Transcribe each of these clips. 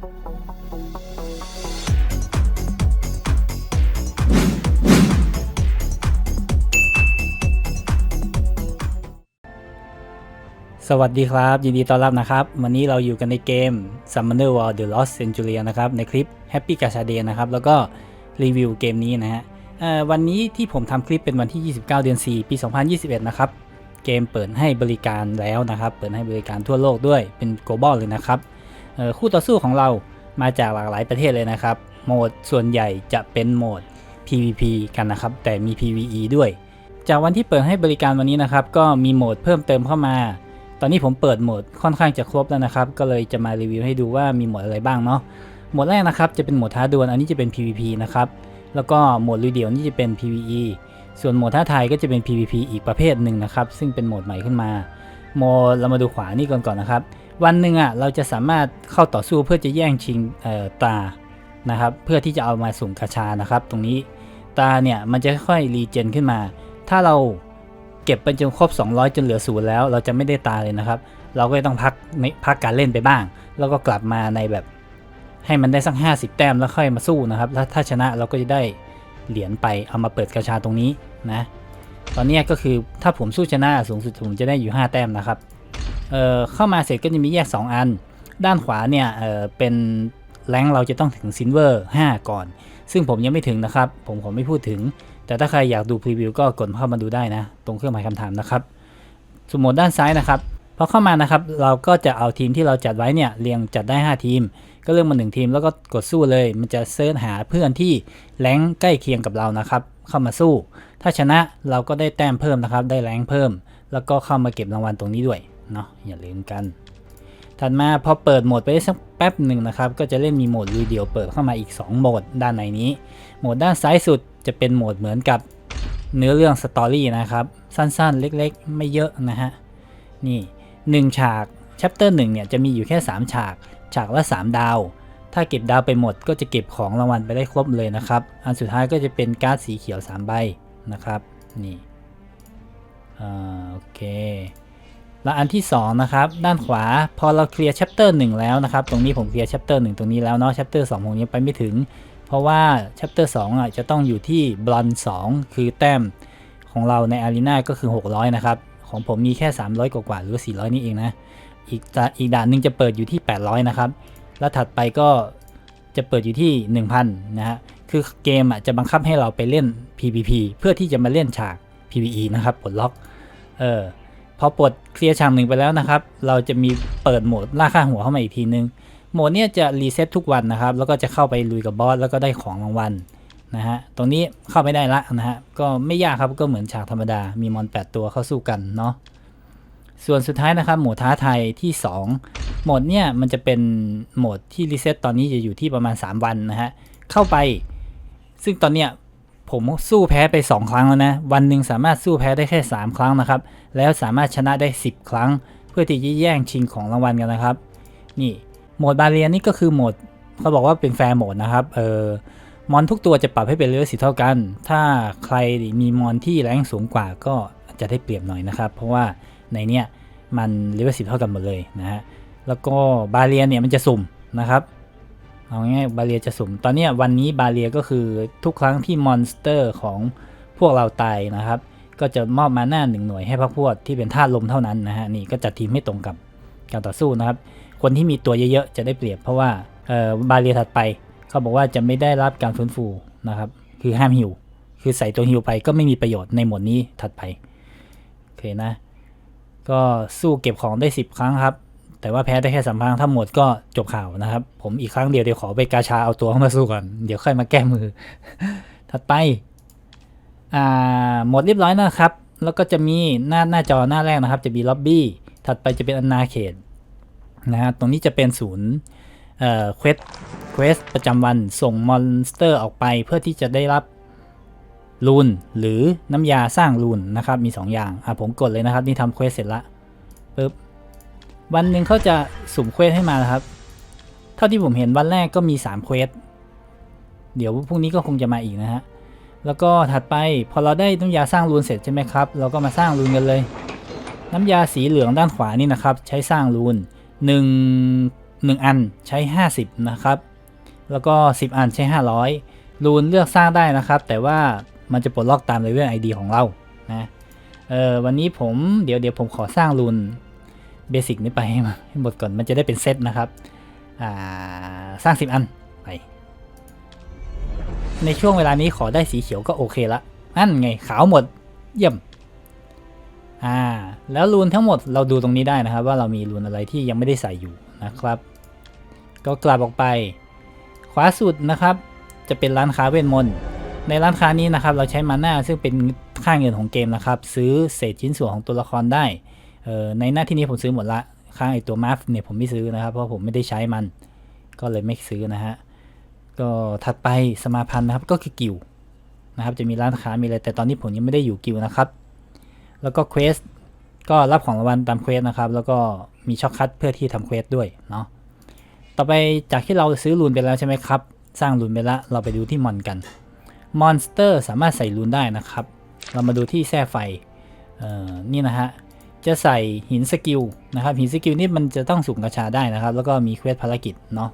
สวัสดีครับ ยินดีต้อนรับนะครับ วันนี้เราอยู่กันในเกม Summoner War The Lost Centurion นะครับ ในคลิป Happy g a c h a d a y นะครับ แล้วก็รีวิวเกมนี้นะฮะวันนี้ที่ผมทำคลิปเป็นวันที่ 29 เดือน 4 ปี 2021 นะครับ เกมเปิดให้บริการแล้วนะครับ เปิดให้บริการทั่วโลกด้วยเป็น global เลยนะครับ คู่ต่อสู้ของเรามาจากหลากหลายประเทศเลยนะครับ โหมดส่วนใหญ่จะเป็นโหมด PVP กันนะครับ แต่มี PVE ด้วย จากวันที่เปิดให้บริการวันนี้นะครับ ก็มีโหมดเพิ่มเติมเข้ามา ตอนนี้ผมเปิดโหมดค่อนข้างจะครบแล้วนะครับ ก็เลยจะมารีวิวให้ดูว่ามีโหมดอะไรบ้างเนาะ โหมดแรกนะครับจะเป็นโหมดท้าดวล อันนี้จะเป็น PVP นะครับ แล้วก็โหมดลุยเดี่ยวนี่จะเป็น PVE ส่วนโหมดท้าทายก็จะเป็น PVP อีกประเภทหนึ่งนะครับ ซึ่งเป็นโหมดใหม่ขึ้นมา โหมดเรามาดูขวานี่ก่อนก่อนนะครับ วันหนึ่งอะเราจะสามารถเข้าต่อสู้เพื่อจะแย่งชิงตานะครับ เพื่อที่จะเอามาสุ่มกาชานะครับ ตรงนี้ตาเนี่ยมันจะค่อยรีเจนขึ้นมา ถ้าเราเก็บไปจนครบ 200 จนเหลือศูนย์แล้ว เราจะไม่ได้ตาเลยนะครับ เราก็ต้องพักในพักการเล่นไปบ้าง แล้วก็กลับมาในแบบให้มันได้สัก 50 แต้มแล้วค่อยมาสู้นะครับแล้วถ้าชนะเราก็จะได้เหรียญไปเอามาเปิดกาชาตรงนี้นะ ตอนนี้ก็คือถ้าผมสู้ชนะสูงสุดผมจะได้อยู่ 5 แต้มนะครับ เอ่อเข้ามาเสร็จก็จะมีแยก 2 อัน ด้านขวาเนี่ยเอ่อเป็นแรงเราจะต้องถึงซิลเวอร์5ก่อน ซึ่งผมยังไม่ถึงนะครับ ผมขอไม่พูดถึง แต่ถ้าใครอยากดูพรีวิวก็กดเข้ามาดูได้นะ ตรงเครื่องหมายคำถามนะครับสมมติด้านซ้ายนะครับพอเข้ามานะครับเราก็จะเอาทีมที่เราจัดไว้เนี่ยเรียงจัดได้ 5 ทีม ก็เลือกมา1ทีมแล้วก็กดสู้เลย มันจะเซิร์ชหาเพื่อนที่แรงใกล้เคียงกับเรานะครับ เข้ามาสู้ ถ้าชนะเราก็ได้แต้มเพิ่มนะครับ ได้แรงเพิ่ม แล้วก็เข้ามาเก็บรางวัลตรงนี้ด้วย เนาะอย่าลืมกัน ถัดมาพอเปิดโหมดไปได้สักแป๊บหนึ่งนะครับ ก็จะเล่นมีโหมดลุยเดียวเปิดเข้ามาอีก 2 โหมดด้านในนี้ โหมดด้านซ้ายสุดจะเป็นโหมดเหมือนกับเนื้อเรื่องสตอรี่นะครับ สั้นๆ เล็กๆ ไม่เยอะนะฮะ นี่ 1 ฉาก chapter 1เนี่ยจะมีอยู่แค่ 3 ฉาก ฉากละ 3 ดาว ถ้าเก็บดาวไปหมดก็จะเก็บของรางวัลไปได้ครบเลยนะครับ อันสุดท้ายก็จะเป็นการ์ดสีเขียว 3 ใบนะครับ นี่อ่าโอเค และอันที่2นะครับด้านขวาพอเราเคลียร์ chapter 1แล้วนะครับตรงนี้ผมเคลียร์ chapter 1ตรงนี้แล้วเนาะ chapter 2ผมยังไปไม่ถึง เพราะว่า chapter 2อะจะต้องอยู่ที่บลอน2คือแต้มของเราในอารีนาก็คือ 600 นะครับ ของผมมีแค่ 300 กว่าๆหรือว่า400 นี่เองนะ อีกดาอีกด่านหนึ่งจะเปิดอยู่ที่ 800 นะครับ แล้วถัดไปก็จะเปิดอยู่ที่ 1,000 นะฮะ คือเกมอะจะบังคับให้เราไปเล่น PVP เพื่อที่จะมาเล่นฉาก PVE นะครับปลดล็อก เออ พอปลดเคลียร์ฉากหนึ่งไปแล้วนะครับ เราจะมีเปิดโหมดล่าค่าหัวเข้ามาอีกทีนึง โหมดเนี้ยจะรีเซ็ตทุกวันนะครับ แล้วก็จะเข้าไปลุยกับบอสแล้วก็ได้ของรางวัลนะฮะ ตรงนี้เข้าไม่ได้ละนะฮะ ก็ไม่ยากครับ ก็เหมือนฉากธรรมดา มีมอน 8 ตัวเข้าสู้กันเนาะ ส่วนสุดท้ายนะครับ โหมดท้าทายที่ 2 โหมดเนี่ยมันจะเป็นโหมดที่รีเซ็ตตอนนี้จะอยู่ที่ประมาณ 3 วันนะฮะ เข้าไป ซึ่งตอนเนี้ย ผมสู้แพ้ไป 2 ครั้งแล้วนะ วันหนึ่งสามารถสู้แพ้ได้แค่ 3 ครั้งนะครับ แล้วสามารถชนะได้ 10 ครั้ง เพื่อที่จะแย่งชิงของรางวัลกันนะครับ นี่ โหมดบาเรียนนี่ก็คือโหมดเขาบอกว่าเป็นแฟร์โหมดนะครับ เออ มอนทุกตัวจะปรับให้เป็นเลเวลสิเท่ากัน ถ้าใครมีมอนที่แรงสูงกว่าก็จะได้เปรียบหน่อยนะครับ เพราะว่าในเนี้ยมันเลเวลสิเท่ากันหมดเลยนะฮะ แล้วก็บาเรียนเนี่ยมันจะสุ่มนะครับ เอาง่ายๆบาเรียจะสุ่ม ตอนนี้วันนี้บาเรียก็คือทุกครั้งที่มอนสเตอร์ของพวกเราตายนะครับ ก็จะมอบมาหน้าหนึ่งหน่วยให้พวกพวกที่เป็นธาตุลมเท่านั้นนะฮะนี่ก็จัดทีมให้ตรงกับการต่อสู้นะครับ คนที่มีตัวเยอะๆจะได้เปรียบเพราะว่าเอ่อบาเรียถัดไปเขาบอกว่าจะไม่ได้รับการฟื้นฟูนะครับ คือห้ามหิว คือใส่ตัวหิวไปก็ไม่มีประโยชน์ในหมวดนี้ถัดไปโอเคนะ ก็สู้เก็บของได้ 10 ครั้งครับ แต่ว่าแพ้ได้แค่สามครั้งถ้าหมดก็จบข่าวนะครับ ผมอีกครั้งเดียวเดี๋ยวขอไปกาชาเอาตัวเข้ามาสู้ก่อน เดี๋ยวค่อยมาแก้มือ ถัดไป อ่า หมดเรียบร้อยนะครับ แล้วก็จะมีหน้าหน้าจอหน้าแรกนะครับ จะมีล็อบบี้ ถัดไปจะเป็นอนาเขตนะฮะ ตรงนี้จะเป็นศูนย์เอ่อเควสเควสประจำวันส่งมอนสเตอร์ออกไปเพื่อที่จะได้รับรูนหรือน้ำยาสร้างรูนนะครับ มี 2 อย่าง อะผมกดเลยนะครับ นี่ทำเควสเสร็จละปึ๊บ วันหนึ่งเขาจะสุ่มเควสให้มานะครับ เท่าที่ผมเห็นวันแรกก็มี3เควส เดี๋ยวพรุ่งนี้ก็คงจะมาอีกนะฮะ แล้วก็ถัดไปพอเราได้น้ำยาสร้างรูนเสร็จใช่ไหมครับ เราก็มาสร้างรูนกันเลย น้ำยาสีเหลืองด้านขวานี่นะครับ ใช้สร้างรูน1 1 อันใช้ 50 นะครับ แล้วก็ 10 อันใช้ 500 รูนเลือกสร้างได้นะครับ แต่ว่ามันจะปลดล็อกตามเลเวล ID ของเรา นะ เออวันนี้ผมเดี๋ยวเดี๋ยวผมขอสร้างรูน เบสิกนี้ไปให้มาให้หมดก่อนมันจะได้เป็นเซตนะครับสร้าง 10 อันไปในช่วงเวลานี้ขอได้สีเขียวก็โอเคละนั่นไงขาวหมดเยี่ยมอ่าแล้วรูนทั้งหมดเราดูตรงนี้ได้นะครับ ว่าเรามีรูนอะไรที่ยังไม่ได้ใส่อยู่นะครับ ก็กลับออกไป ขวาสุดนะครับ จะเป็นร้านค้าเวทมนต์ในร้านค้านี้นะครับ เราใช้มาน่าซึ่งเป็นค่าเงินของเกมนะครับ ซื้อเศษชิ้นส่วนของตัวละครได้ ออในหน้าที่นี้ผมซื้อหมดละค่างไอตัวมาฟเนี่ยผมไม่ซื้อนะครับ เพราะผมไม่ได้ใช้มัน ก็เลยไม่ซื้อนะฮะ ก็ถัดไปสมาพันธ์นะครับก็คือกิลด์นะครับจะมีร้านค้ามีอะไรแต่ตอนนี้ผมยังไม่ได้อยู่กิลด์นะครับ แล้วก็เควสก็รับของรางวัลตามเควสนะครับ แล้วก็มีช็อคคัทเพื่อที่ทำเควสด้วยเนาะต่อไปจากที่เราซื้อรูนไปแล้วใช่ไหมครับ สร้างรูนไปแล้วเราไปดูที่มอนกันมอนสเตอร์สามารถใส่รูนได้นะครับ เรามาดูที่แส้ไฟเอ่อนี่นะฮะ จะใส่หินสกิลนะครับหินสกิลนี่มันจะต้องสุ่มกระชาได้นะครับ แล้วก็มีเควสภารกิจเนาะ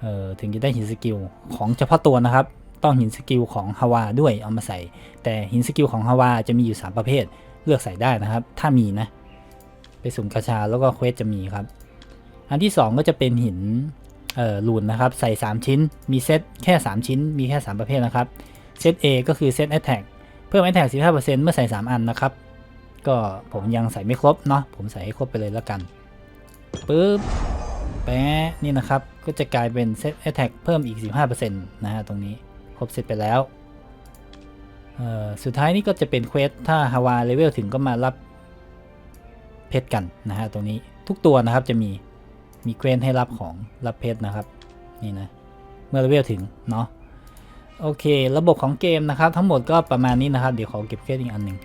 เอ่อถึงจะได้หินสกิลของเฉพาะตัวนะครับ ต้องหินสกิลของฮาวาด้วยเอามาใส่ แต่หินสกิลของฮาวาจะมีอยู่ 3 ประเภทเลือกใส่ได้นะครับ ถ้ามีนะ ไปสุ่มกระชาแล้วก็เควสจะมีครับ อันที่ 2 ก็จะเป็นหินเอ่อลูนนะครับ ใส่ 3 ชิ้น มีเซตแค่ 3 ชิ้น มีแค่ 3 ประเภทนะครับ เซต A ก็คือเซต Attack เพิ่ม Attack 15%เมื่อใส่ 3 อันนะครับ ก็ผมยังใส่ไม่ครบเนาะผมใส่ให้ครบไปเลยแล้วกันปึ๊บแปะนี่นะครับ ก็จะกลายเป็นเซต Attack เพิ่มอีก 15%นะฮะตรงนี้ครบเสร็จไปแล้วสุดท้ายนี่ก็จะเป็นเควสถ้าฮาวาเลเวลถึงก็มารับเพชรกันนะฮะตรงนี้ทุกตัวนะครับจะมีมีเควสให้รับของรับเพชรนะครับนี่นะเมื่อเลเวลถึงเนาะโอเค ระบบของเกมนะครับ ทั้งหมดก็ประมาณนี้นะครับ เดี๋ยวขอเก็บเพชรอีกอันหนึ่ง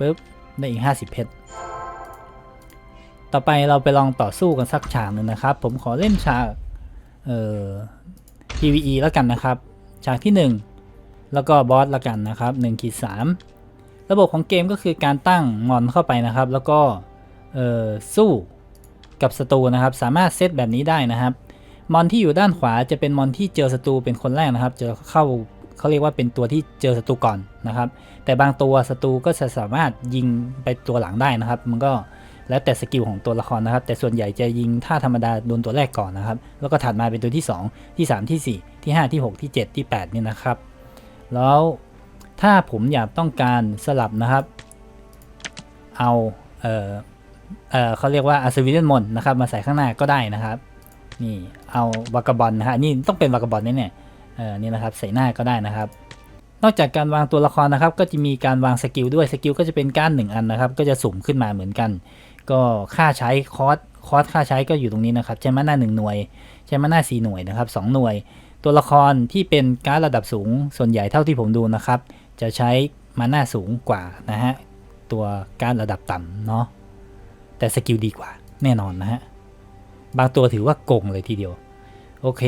ปึ๊บได้อีก 50 เพชร ต่อไปเราไปลองต่อสู้กันสักฉากหนึ่งนะครับ ผมขอเล่นฉากเอ่อ PVE แล้วกันนะครับ ฉากที่ 1 แล้วก็บอสละกันนะครับ1ขีด3ระบบของเกมก็คือการตั้งมอนเข้าไปนะครับ แล้วก็เอ่อสู้กับศัตรูนะครับ สามารถเซตแบบนี้ได้นะครับ มอนที่อยู่ด้านขวาจะเป็นมอนที่เจอศัตรูเป็นคนแรกนะครับ จะเข้า เขาเรียกว่าเป็นตัวที่เจอศัตรูก่อนนะครับ แต่บางตัวศัตรูก็จะสามารถยิงไปตัวหลังได้นะครับ มันก็แล้วแต่สกิลของตัวละครนะครับ แต่ส่วนใหญ่จะยิงท่าธรรมดาโดนตัวแรกก่อนนะครับ แล้วก็ถัดมาเป็นตัวที่ 2 ที่ 3 ที่ 4 ที่ 5 ที่ 6 ที่ 7 ที่8เนี่ยนะครับ แล้วถ้าผมอยากต้องการสลับนะครับ เอาเออเออเขาเรียกว่าอาร์ซวิเนมนนะครับ มาใส่ข้างหน้าก็ได้นะครับ นี่เอาวากาบอลนะฮะนี่ต้องเป็นวากาบอลแน่ๆ ออนี่นะครับใส่หน้าก็ได้นะครับ นอกจากการวางตัวละครนะครับ ก็จะมีการวางสกิลด้วยสกิลก็จะเป็นก้านหนึ่งอันนะครับ ก็จะสุ่มขึ้นมาเหมือนกัน ก็ค่าใช้คอสคอสค่าใช้ก็อยู่ตรงนี้นะครับใช้มาหน้าหนึ่งหน่วย ใช้มาหน้าสี่หน่วยนะครับสองหน่วย ตัวละครที่เป็นการดระดับสูงส่วนใหญ่เท่าที่ผมดูนะครับ จะใช้มาหน้าสูงกว่านะฮะตัวการดระดับต่ำเนาะแต่สกิลดีกว่าแน่นอนนะฮะบางตัวถือว่าโกงเลยทีเดียว โอเค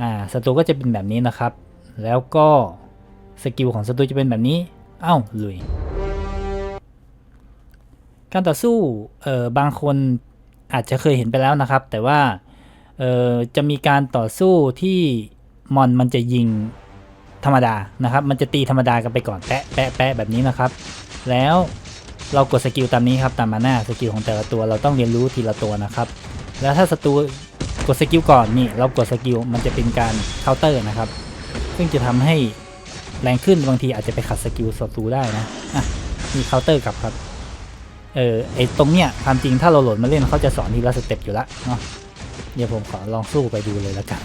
อ่าศัตรูก็จะเป็นแบบนี้นะครับ แล้วก็สกิลของศัตรูจะเป็นแบบนี้ เอ้าลุย การต่อสู้เอ่อบางคนอาจจะเคยเห็นไปแล้วนะครับ แต่ว่าเอ่อจะมีการต่อสู้ที่มอนมันจะยิงธรรมดานะครับ มันจะตีธรรมดากันไปก่อนแปะแปะแปะแบบนี้นะครับ แล้วเรากดสกิลตามนี้ครับตามมาหน้าสกิลของแต่ละตัวเราต้องเรียนรู้ทีละตัวนะครับ แล้วถ้าศัตรู กดสกิลก่อนนี่เรากดสกิลมันจะเป็นการเคาน์เตอร์นะครับ ซึ่งจะทำให้แรงขึ้นบางทีอาจจะไปขัดสกิลศัตรูได้นะอะมีเคาน์เตอร์กลับครับเออไอตรงเนี้ยความจริงถ้าเราโหลดมาเล่นเขาจะสอนทีละสเต็ปอยู่ละเนาะเดี๋ยวผมขอลองสู้ไปดูเลยแล้วกัน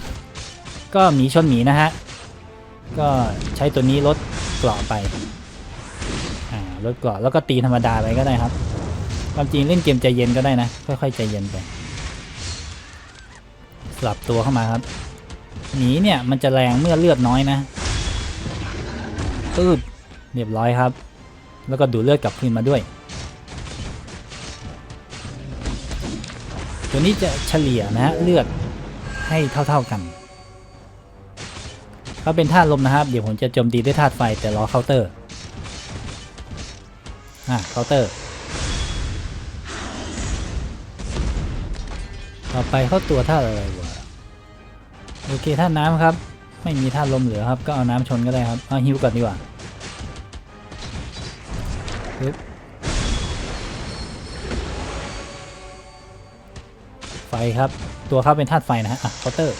ก็หมีชนหมีนะฮะ ก็ใช้ตัวนี้ลดเกราะไปอ่าลดเกราะแล้วก็ตีธรรมดาไปก็ได้ครับ ความจริงเล่นเกมใจเย็นก็ได้นะ ค่อยๆใจเย็นไป สลับตัวเข้ามาครับหมีเนี่ยมันจะแรงเมื่อเลือดน้อยนะตืดเรียบร้อยครับ แล้วก็ดูเลือดกลับคืนมาด้วย ตัวนี้จะเฉลี่ยนะฮะเลือดให้เท่าๆกันเขาเป็นธาตุลมนะครับ เดี๋ยวผมจะโจมตีด้วยธาตุไฟแต่รอเคาน์เตอร์อะเคาน์เตอร์เคาต่อไปเข้าตัวท่าอะไรวะ โอเคท่าน้ำครับ ไม่มีท่าลมเหลือครับ ก็เอาน้ำชนก็ได้ครับเอาฮิวก่อนดีกว่าไฟครับ ตัวเขาเป็นธาตุไฟนะฮะอะคาน์เตอร์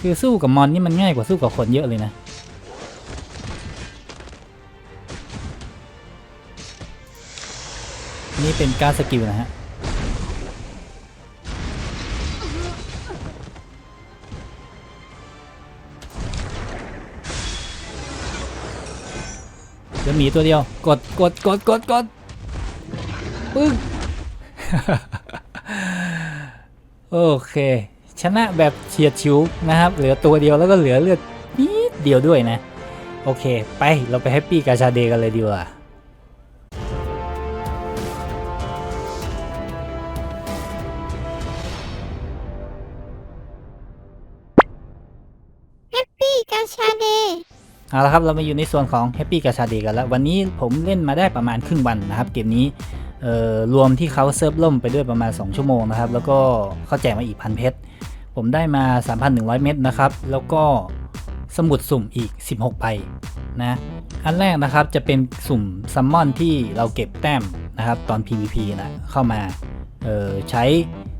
คือสู้กับมอนนี่มันง่ายกว่าสู้กับคนเยอะเลยนะนี่เป็นการสกิลนะฮะ ดี๋ยวหมีตัวเดียว กดกดกดกดกดปึ้งโอเค ชนะแบบเฉียดชิวนะครับ เหลือตัวเดียวแล้วก็เหลือเลือดนิดเดียวด้วยนะ โอเค ไปเราไปแฮปปี้กาชาเดย์กันเลยดีกว่า เอาละครับเรามาอยู่ในส่วนของ Happy กาชาเดกันแล้ว วันนี้ผมเล่นมาได้ประมาณครึ่งวันนะครับ เกมนี้รวมที่เขาเซิร์ฟล่มไปด้วยประมาณ 2 ชั่วโมงนะครับ แล้วก็เขาแจกมาอีกพันเพชรผมได้มา 3,100 เม็ดนะครับ แล้วก็สมุดสุ่มอีก 16ใบนะอันแรกนะครับจะเป็นสุ่มซัมมอนที่เราเก็บแต้มนะครับ ตอน PVP นะเข้ามาใช้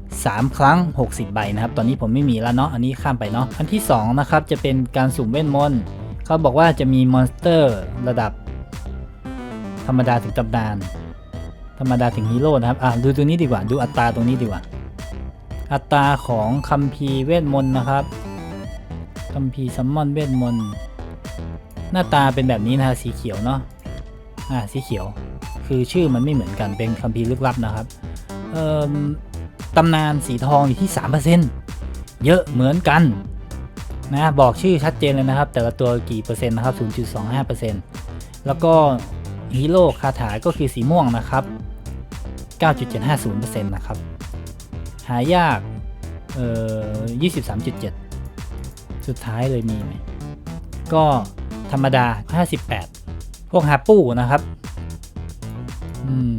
3 ครั้ง 60 ใบนะครับ ตอนนี้ผมไม่มีแล้วเนาะอันนี้ข้ามไปเนาะอันที่ 2 นะครับ จะเป็นการสุ่มเวทมนต์ เขาบอกว่าจะมีมอนสเตอร์ระดับ ธรรมดาถึงตำนาน ธรรมดาถึงฮีโร่นะครับ อะดูตัวนี้ดีกว่า ดูอัตราตรงนี้ดีกว่า อัตราของคัมภีร์เวทมนต์นะครับ คัมภีร์ซัมมอนเวทมนต์ หน้าตาเป็นแบบนี้นะสีเขียวเนาะ อ่าสีเขียว คือชื่อมันไม่เหมือนกัน เป็นคัมภีร์ลึกลับนะครับ เอ่อตำนานสีทองอยู่ที่ 3%เยอะเหมือนกัน นะบอกชื่อชัดเจนเลยนะครับ แต่ละตัวกี่เปอร์เซ็นต์นะครับ 0.25%แล้วก็ฮีโร่คาถาก็คือสีม่วงนะครับ 9.750%นะครับ หายากเอ่อ23.7 สุดท้ายเลยมีไหม ก็ธรรมดา 58 พวกฮาปูนะครับ อืม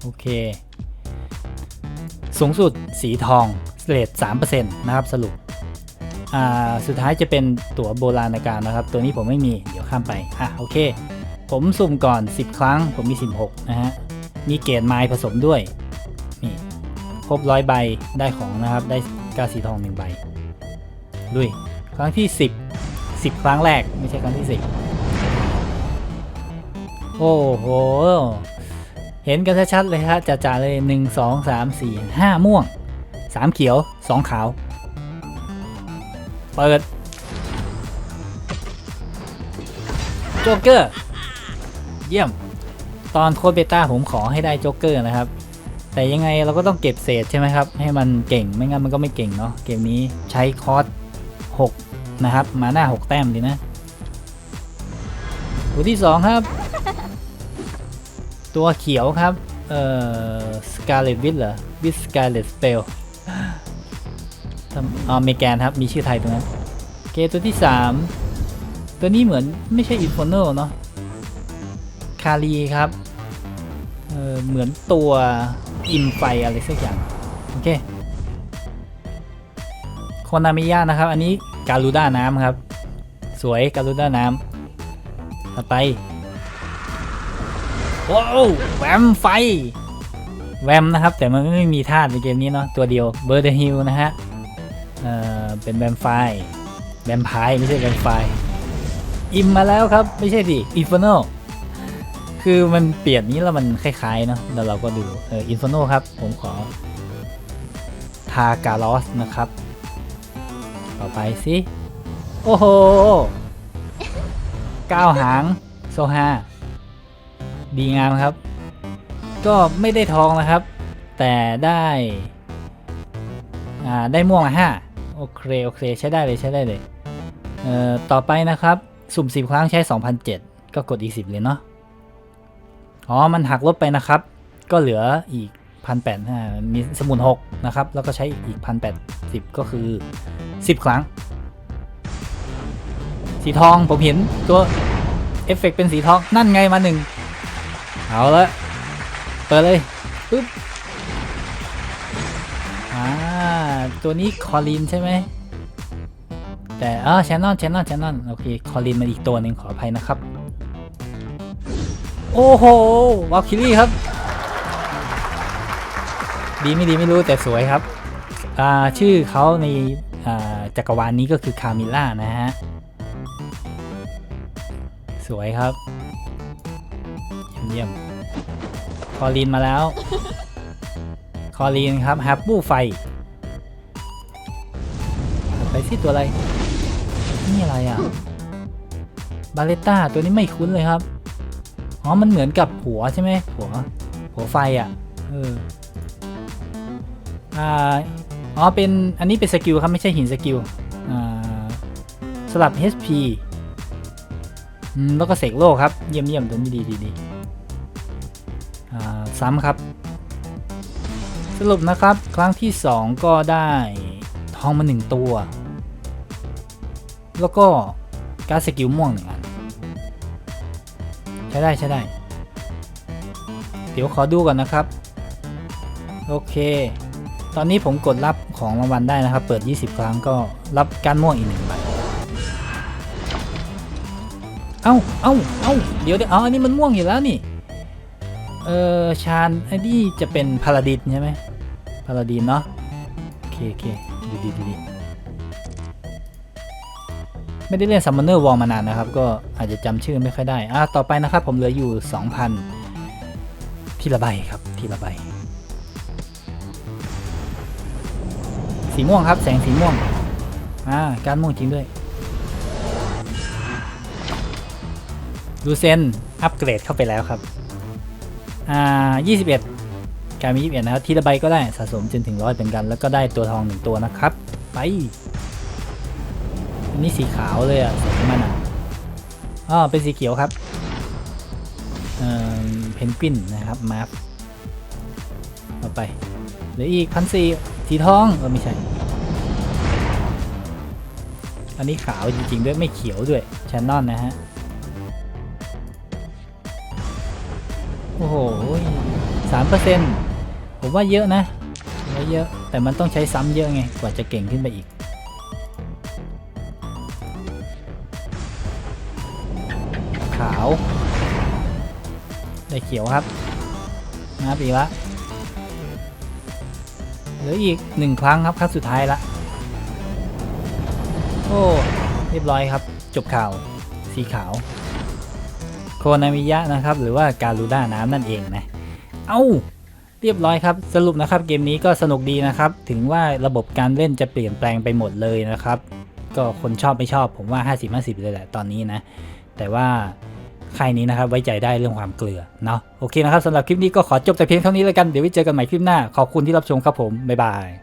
โอเค สูงสุดสีทองเรท3%นะครับสรุป สุดท้ายจะเป็นตั๋วโบราณการนะครับ ตัวนี้ผมไม่มีเดี๋ยวข้ามไปอะโอเค ผมสุ่มก่อน 10 ครั้ง ผมมี 16 นะฮะ มีเกรดไม้ผสมด้วยนี่ครบร้อยใบได้ของนะครับ ได้กาสีทองหนึ่งใบลุยครั้งที่ 10 10 ครั้งแรกไม่ใช่ครั้งที่ 10 โอ้โห เห็นกันชัดๆเลยฮะจ่าๆเลย 1 2 3 4 5 ม่วง 3 เขียว 2 ขาว เปิดโจ๊กเกอร์ เยี่ยม ตอนโค้ดเบต้าผมขอให้ได้โจ๊กเกอร์นะครับ แต่ยังไงเราก็ต้องเก็บเศษใช่ไหมครับ ให้มันเก่งไม่งั้นมันก็ไม่เก่งเนาะเกมนี้ใช้คอร์ส6นะครับ มาหน้า 6 แต้มดีนะ ตัวที่ 2 ครับ ตัวเขียวครับ เอ่อ Scarlet Witch เหรอ With Scarlet Spell ทำอ๋ อเมแกนครับ มีชื่อไทยตรงนั้นโอเคตัวที่ 3 ตัวนี้เหมือนไม่ใช่ Inferno เนาะคารีครับเออเหมือนตัวอิมไฟอะไรสักอย่าง โอเคโคนามิยะนะครับ อันนี้การูด้าน้ำครับ สวยการูด้าน้ำต่อไปว้าวแวมไฟ แวมนะครับ แต่มันไม่มีธาตุในเกมนี้เนาะตัวเดียวเบอร์เดฮิลนะฮะ เอ่อเป็นแวมไฟแวมไพร์ไม่ใช่แวมไฟอิมมาแล้วครับ ไม่ใช่ดิอินฟ r โนคือมันเปลี่ยนนี้แล้วมันคล้ายๆเนาะแล้วเราก็ดูเอออินฟ r โนครับ ผมขอทาการอสนะครับ ต่อไปสิ โอ้โหก้าวหาง โซฮาดีงามครับ ก็ไม่ได้ทองนะครับ แต่ได้ อ่า ได้ม่วงมาห้า โอเค โอเค ใช้ได้เลยใช้ได้เลย เอ่อ ต่อไปนะครับ สุ่มสิบครั้งใช้ 2,007 ก็กดอีก 10 เลยเนาะ อ๋อ มันหักลบไปนะครับ ก็เหลืออีก1,800มีสมุน6นะครับ แล้วก็ใช้อีก1,080ก็คือ 10 ครั้ง สีทองผมเห็นตัวเอฟเฟกต์เป็นสีทองนั่นไงมาหนึ่งเอาละเปิดเลยปึ๊บ ตัวนี้คอลินใช่ไหมแต่อ่าแชนนอนแชนนอนแชนนอนโอเคคอลินมันอีกตัวหนึ่งขออภัยนะครับ โอ้โหวอลคิลี่ครับ ดีไม่ดีไม่รู้แต่สวยครับอ่าชื่อเขาในอ่าจักรวาลนี้ก็คือคามิล่านะฮะ สวยครับเยี่ยมคอลีนมาแล้ว คอลีนครับแฮับบูไฟ ไปสิตัวอะไร นี่อะไรอะ บาเลต้าตัวนี้ไม่คุ้นเลยครับ อ๋อ มันเหมือนกับหัวใช่ไหมหัว หัวไฟอะ เออ อ่า อ๋อ เป็น อันนี้เป็นสกิลครับ ไม่ใช่หินสกิล อ่า สลับ HP อืม แล้วก็เสกโลกครับ เยี่ยมเยี่ยมตัวนี้ดีดีดีอ่า ซ้ำครับ สรุปนะครับ ครั้งที่ 2 ก็ได้ทองมาหนึ่งตัว แล้วก็การดสกิลม่วงหนึ่งอัน ใช้ได้ใช้ได้ เดี๋ยวขอดูก่อนนะครับ โอเค ตอนนี้ผมกดรับของรางวัลได้นะครับ เปิด 20 ครั้งก็รับการม่วงอีกหนึ่งใบเอ้าเอ้าเอ้าเดี๋ยวเดี๋ยวอ๋ออันนี้มันม่วงอยู่แล้วนี่ เออชาญไอันนี้จะเป็นพาราดินใช่ไหมพาราดินเนาะโอเคโอเคดูดีดูดี ไม่ได้เล่นซัมมอนเนอร์วอลมานานนะครับ ก็อาจจะจำชื่อไม่ค่อยได้ อะต่อไปนะครับ ผมเหลืออยู่ 2,000 ทีละใบครับ ทีละใบ สีม่วงครับ แสงสีม่วง อ่า การม่วงจริงด้วยดูเซนอัปเกรดเข้าไปแล้วครับ อ่า 21 การมี 21 นะครับ ทีละใบก็ได้สะสมจนถึงร้อยเป็นกัน แล้วก็ได้ตัวทองหนึ่งตัวนะครับ ไป นนี้สีขาวเลยอะสีมันอะอ๋อเป็นสีเขียวครับเอ่อเพนกวินนะครับมาร์ฟต่อไปเหลืออีกพันสีสีทองเออไม่ใช่ อันนี้ขาวจริงๆด้วยไม่เขียวด้วยชนนอนนะฮะ โอ้โหสามเปอร์เซ็นต์ผมว่าเยอะนะว่าเยอะ แต่มันต้องใช้ซ้ำเยอะไง กว่าจะเก่งขึ้นไปอีก ได้เขียวครับนับอีกละเหลืออีกหนึ่งครั้งครับครั้งสุดท้ายละโอ้เรียบร้อยครับ จบข่าวสีขาว โคนามิยะนะครับ หรือว่าการูด้าน้ำนั่นเองนะ เอ้าเรียบร้อยครับ สรุปนะครับเกมนี้ก็สนุกดีนะครับ ถึงว่าระบบการเล่นจะเปลี่ยนแปลงไปหมดเลยนะครับ ก็คนชอบไม่ชอบผมว่า 50-50 เลยแหละตอนนี้นะ แต่ว่า ค่ายนี้นะครับไว้ใจได้เรื่องความเกลือเนาะโอเคนะครับสำหรับคลิปนี้ก็ขอจบแต่เพียงเท่านี้แล้วกันเดี๋ยวไว้เจอกันใหม่คลิปหน้าขอบคุณที่รับชมครับผมบ๊ายบาย